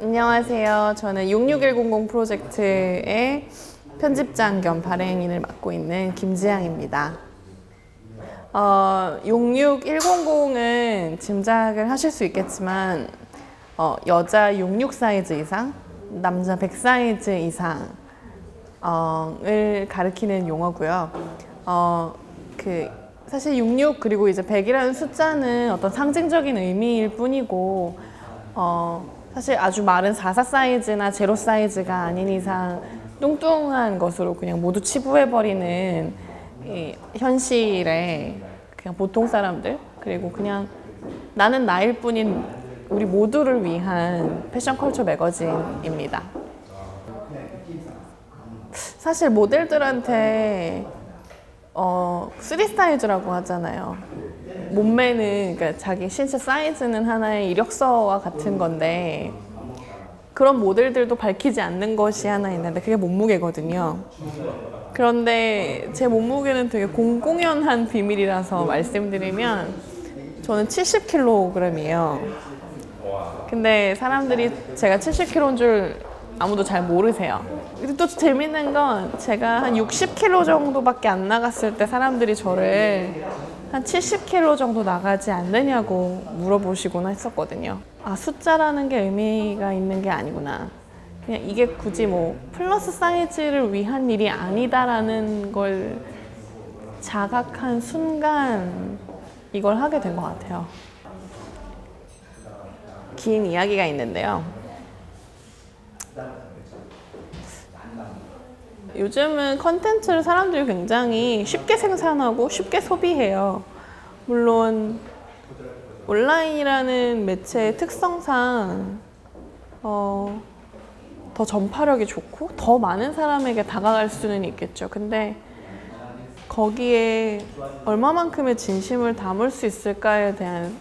안녕하세요. 저는 66100 프로젝트의 편집장 겸 발행인을 맡고 있는 김지향입니다. 어, 66100은 짐작을 하실 수 있겠지만 어, 여자 66 사이즈 이상, 남자 100 사이즈 이상을 가리키는 용어고요. 어, 그 사실 66 그리고 이제 100이라는 숫자는 어떤 상징적인 의미일 뿐이고 어, 사실 아주 마른 44 사이즈나 제로 사이즈가 아닌 이상 뚱뚱한 것으로 그냥 모두 치부해버리는 이 현실에 그냥 보통 사람들 그리고 그냥 나는 나일 뿐인 우리 모두를 위한 패션 컬처 매거진입니다. 사실 모델들한테 어, 3 사이즈라고 하잖아요. 몸매는 그러니까 자기 신체 사이즈는 하나의 이력서와 같은 건데 그런 모델들도 밝히지 않는 것이 하나 있는데 그게 몸무게거든요. 그런데 제 몸무게는 되게 공공연한 비밀이라서 말씀드리면 저는 70kg이에요. 근데 사람들이 제가 70kg인 줄 아무도 잘 모르세요. 또 재밌는 건 제가 한 60kg 정도밖에 안 나갔을 때 사람들이 저를 한 70kg 정도 나가지 않느냐고 물어보시곤 했었거든요. 아, 숫자라는 게 의미가 있는 게 아니구나. 그냥 이게 굳이 뭐 플러스 사이즈를 위한 일이 아니다라는 걸 자각한 순간 이걸 하게 된 것 같아요. 긴 이야기가 있는데요. 요즘은 컨텐츠를 사람들이 굉장히 쉽게 생산하고 쉽게 소비해요. 물론 온라인이라는 매체의 특성상 어, 더 전파력이 좋고 더 많은 사람에게 다가갈 수는 있겠죠. 근데 거기에 얼마만큼의 진심을 담을 수 있을까에 대한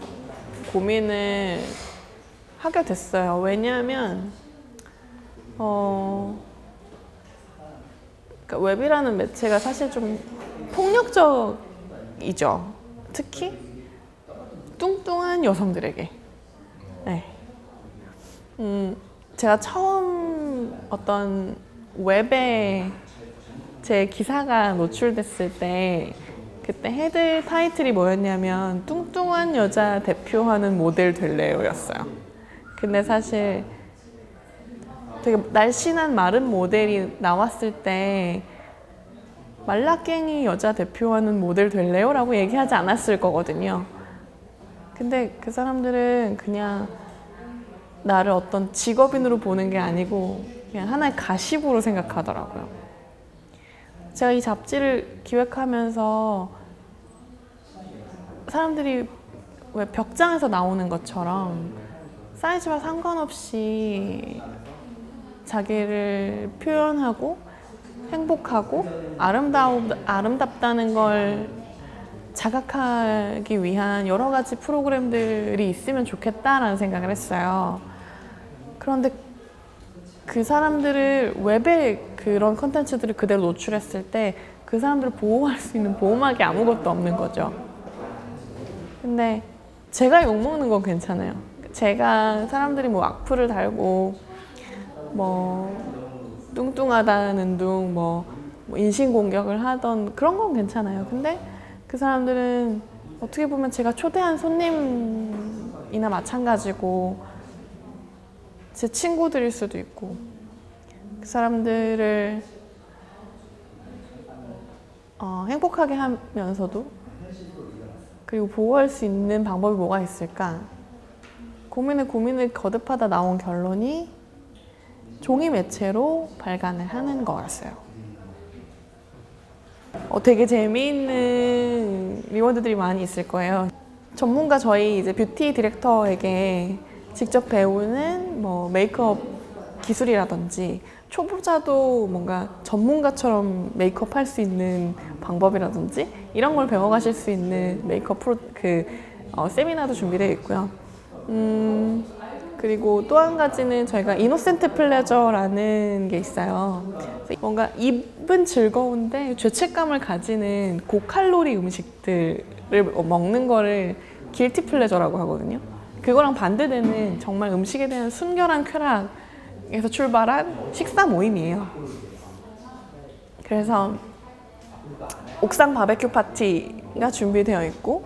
고민을 하게 됐어요. 왜냐하면 어, 그러니까 웹이라는 매체가 사실 좀 폭력적이죠. 특히 뚱뚱한 여성들에게. 네. 음, 제가 처음 어떤 웹에 제 기사가 노출됐을 때 그때 헤드 타이틀이 뭐였냐면 뚱뚱한 여자 대표하는 모델 될래요였어요. 근데 사실 되게 날씬한 마른 모델이 나왔을 때 말라깽이 여자 대표하는 모델 될래요? 라고 얘기하지 않았을 거거든요. 근데 그 사람들은 그냥 나를 어떤 직업인으로 보는 게 아니고 그냥 하나의 가십으로 생각하더라고요. 제가 이 잡지를 기획하면서 사람들이 왜 벽장에서 나오는 것처럼 사이즈와 상관없이 자기를 표현하고 행복하고 아름다우, 아름답다는 걸 자각하기 위한 여러 가지 프로그램들이 있으면 좋겠다라는 생각을 했어요. 그런데 그 사람들을 웹에 그런 컨텐츠들을 그대로 노출했을 때 그 사람들을 보호할 수 있는 보호막이 아무것도 없는 거죠. 근데 제가 욕먹는 건 괜찮아요. 제가 사람들이 뭐 악플을 달고 뭐 뚱뚱하다는 둥, 뭐, 뭐 인신공격을 하던 그런 건 괜찮아요. 근데 그 사람들은 어떻게 보면 제가 초대한 손님이나 마찬가지고 제 친구들일 수도 있고 그 사람들을 어, 행복하게 하면서도 그리고 보호할 수 있는 방법이 뭐가 있을까 고민을 고민을 거듭하다 나온 결론이 종이 매체로 발간을 하는 거였어요. 어, 되게 재미있는 리워드들이 많이 있을 거예요. 전문가 저희 이제 뷰티 디렉터에게 직접 배우는 뭐 메이크업 기술이라든지 초보자도 뭔가 전문가처럼 메이크업 할 수 있는 방법이라든지 이런 걸 배워가실 수 있는 메이크업 프로 그 어, 세미나도 준비되어 있고요. 음, 그리고 또 한 가지는 저희가 이노센트 플레저라는 게 있어요. 뭔가 입은 즐거운데 죄책감을 가지는 고칼로리 음식들을 먹는 거를 길티 플레저라고 하거든요. 그거랑 반대되는 정말 음식에 대한 순결한 쾌락에서 출발한 식사 모임이에요. 그래서 옥상 바베큐 파티가 준비되어 있고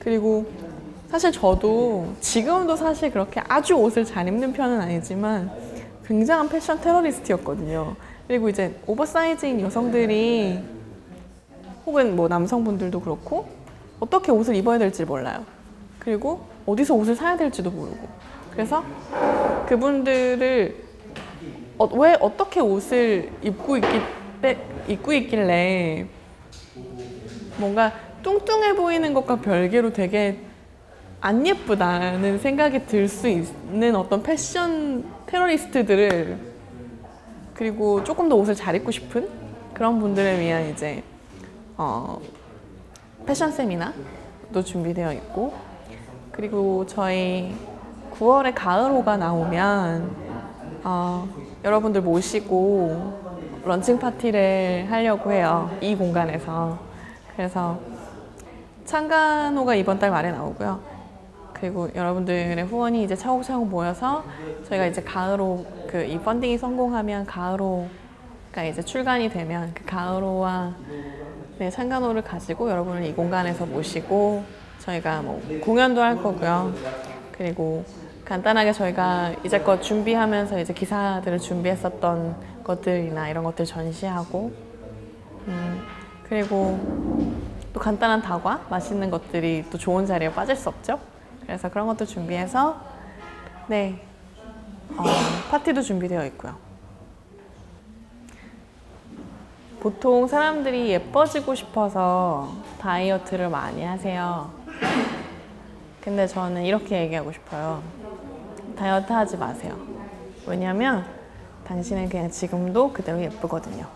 그리고 사실 저도 지금도 사실 그렇게 아주 옷을 잘 입는 편은 아니지만 굉장한 패션 테러리스트였거든요. 그리고 이제 오버사이즈인 여성들이 혹은 뭐 남성분들도 그렇고 어떻게 옷을 입어야 될지 몰라요. 그리고 어디서 옷을 사야 될지도 모르고. 그래서 그분들을 어, 왜 어떻게 옷을 입고 있기 빼, 입고 있길래 뭔가 뚱뚱해 보이는 것과 별개로 되게 안 예쁘다는 생각이 들 수 있는 어떤 패션 테러리스트들을 그리고 조금 더 옷을 잘 입고 싶은 그런 분들을 위한 이제 어, 패션 세미나도 준비되어 있고 그리고 저희 9월에 가을호가 나오면 어, 여러분들 모시고 런칭 파티를 하려고 해요. 이 공간에서. 그래서 창간호가 이번 달 말에 나오고요. 그리고 여러분들의 후원이 이제 차곡차곡 모여서 저희가 이제 가을호 그이 펀딩이 성공하면 가을호가 이제 출간이 되면 그 가을호와 네, 창간호를 가지고 여러분을 이 공간에서 모시고 저희가 뭐 공연도 할 거고요. 그리고 간단하게 저희가 이제껏 준비하면서 이제 기사들을 준비했었던 것들이나 이런 것들 전시하고 음, 그리고 또 간단한 다과 맛있는 것들이 또 좋은 자리에 빠질 수 없죠. 그래서 그런 것도 준비해서 네 어, 파티도 준비되어 있고요. 보통 사람들이 예뻐지고 싶어서 다이어트를 많이 하세요. 근데 저는 이렇게 얘기하고 싶어요. 다이어트 하지 마세요. 왜냐면 당신은 그냥 지금도 그대로 예쁘거든요.